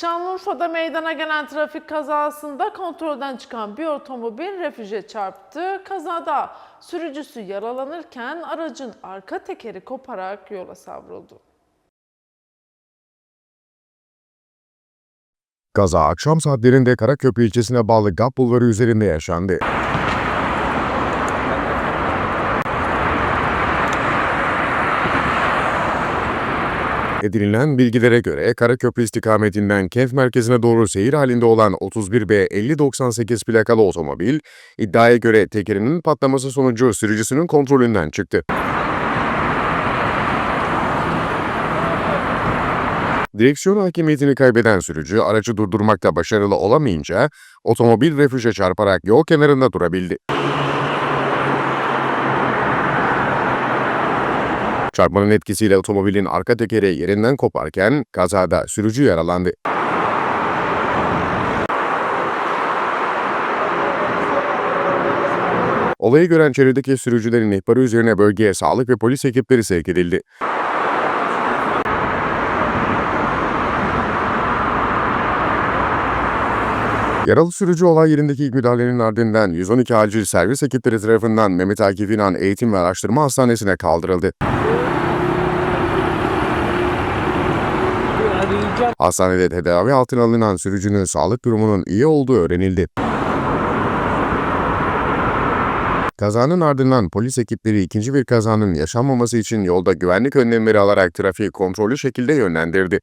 Şanlıurfa'da meydana gelen trafik kazasında kontrolden çıkan bir otomobil refüje çarptı. Kazada sürücüsü yaralanırken aracın arka tekeri koparak yola savruldu. Kaza akşam saatlerinde Karaköprü ilçesine bağlı Gap Bulvarı üzerinde yaşandı. Edinilen bilgilere göre Karaköprü istikametinden kent merkezine doğru seyir halinde olan 31B 5098 plakalı otomobil, iddiaya göre tekerinin patlaması sonucu sürücüsünün kontrolünden çıktı. Direksiyon hakimiyetini kaybeden sürücü aracı durdurmakta başarılı olamayınca otomobil refüje çarparak yol kenarında durabildi. Çarpmanın etkisiyle otomobilin arka tekeri yerinden koparken kazada sürücü yaralandı. Olayı gören çevredeki sürücülerin ihbarı üzerine bölgeye sağlık ve polis ekipleri sevk edildi. Yaralı sürücü olay yerindeki müdahalenin ardından 112 acil servis ekipleri tarafından Mehmet Akif İnan Eğitim ve Araştırma Hastanesi'ne kaldırıldı. Hastanede tedavi altına alınan sürücünün sağlık durumunun iyi olduğu öğrenildi. Kazanın ardından polis ekipleri ikinci bir kazanın yaşanmaması için yolda güvenlik önlemleri alarak trafiği kontrollü şekilde yönlendirdi.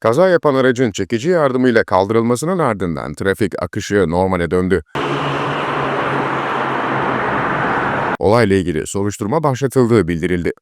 Kaza yapan aracın çekici yardımıyla kaldırılmasının ardından trafik akışı normale döndü. Olayla ilgili soruşturma başlatıldığı bildirildi.